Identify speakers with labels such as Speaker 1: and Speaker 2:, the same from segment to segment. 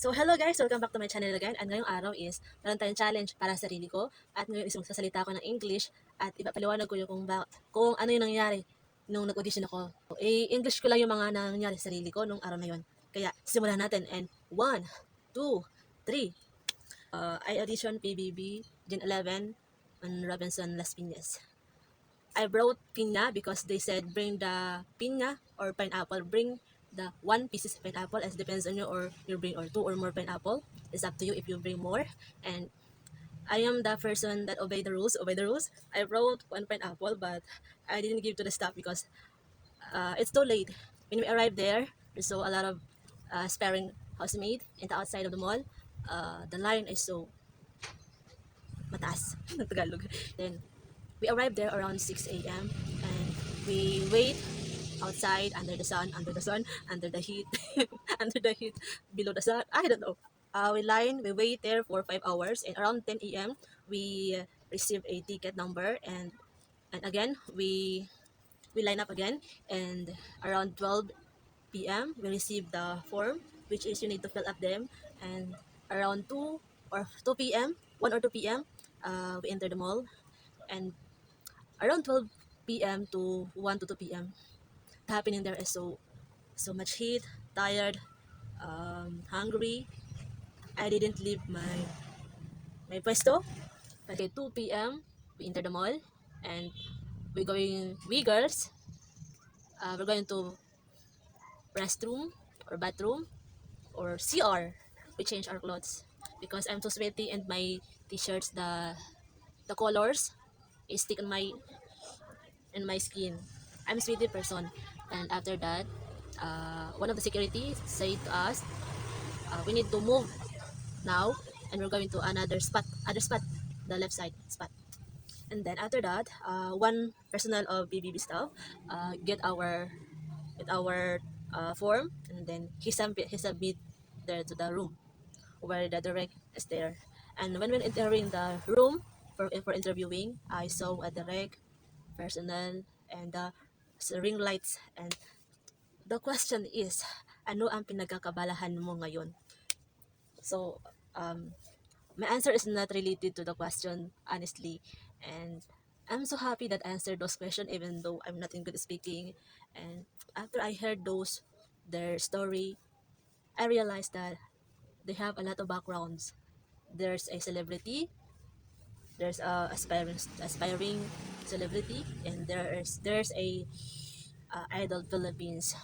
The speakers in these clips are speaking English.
Speaker 1: So hello guys, welcome back to my channel again. At ngayong araw is, meron tayong challenge para sa sarili ko. At ngayon is magsasalita ako ng English at ipapaliwanag ko yung kung, ba, kung ano yung nangyari nung nag-audition ako. Eh, English ko lang yung mga nangyari sa sarili ko nung araw na yon. Kaya simulan natin. And 1, 2, 3. Uh, I auditioned PBB, Gen 11, on Robinson Las Piñas. I brought piña because they said bring the piña or pineapple. Bring the one pieces of pineapple as depends on you or you bring or two or more pineapple. It's up to you if you bring more. And I am the person that obey the rules, obey the rules. I brought one pineapple but I didn't give to the staff because uh, it's too late. When we arrived there, we saw a lot of uh, sparing housemaid in the outside of the mall. Uh, the line is so mataas. Then we arrived there around 6 a.m. and we wait outside under the sun, under the sun, under the heat, under the heat, below the sun. I don't know. Uh, we line, we wait there for five hours, and around 10 a.m. we receive a ticket number, and and again we we line up again, and around 12 p.m. we receive the form, which is you need to fill up them, and around 2 or 2 p.m. 1 or 2 p.m. Uh, we enter the mall, and around 12 p.m. to 1 to 2 p.m. Happening there is so so much heat, tired, um, hungry. I didn't leave my my puesto. Kasi 2 p.m. we enter the mall and we're going we girls uh, we're going to restroom or bathroom or CR. We change our clothes because I'm too sweaty and my t-shirts the the colors is stick on my in my skin. I'm a sweaty person and after that uh, one of the security said to us uh, we need to move now and we're going to another spot other spot the left side spot. And then after that uh, one personnel of BBB staff uh, get our get our uh, form and then he submit he submit there to the room where the direct is there. And when we're entering the room for, for interviewing I saw a direct personnel and the ring lights and the question is ano ang pinagkakabalahan mo ngayon? So um my answer is not related to the question honestly. And I'm so happy that I answered those questions even though I'm not in good speaking. And after I heard those their story I realized that they have a lot of backgrounds. There's a celebrity there's a aspiring aspiring celebrity and there's there's a uh, idol Philippines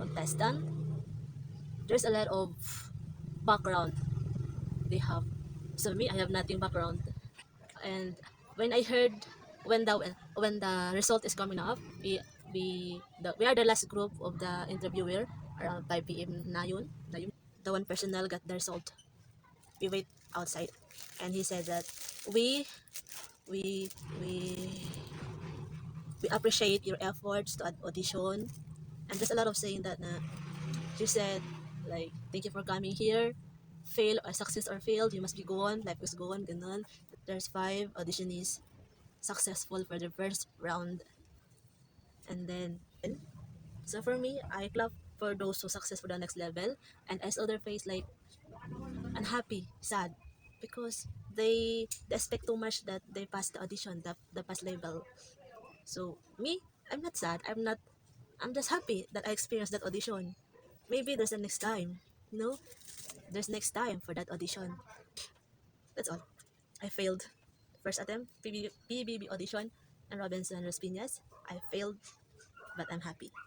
Speaker 1: contestant. There's a lot of background they have. So me I have nothing background. And when I heard when the when the result is coming up we we the, we are the last group of the interviewer around 5 p.m. na na the one personnel got the result. We wait outside. And he said that we we we we appreciate your efforts to audition. And there's a lot of saying that na she said like thank you for coming here. Fail or success or failed you must be gone. Life is gone ganun. There's five auditionees successful for the first round. And then so for me I clap for those who success for the next level. And I saw their face like unhappy sad because they, they expect too much that they pass the audition the, the pass level so me I'm not sad. I'm not I'm just happy that I experienced that audition. Maybe there's a next time you know? There's next time for that audition. That's all. I failed. First attempt PBB, audition and Robinson Respinas I failed but I'm happy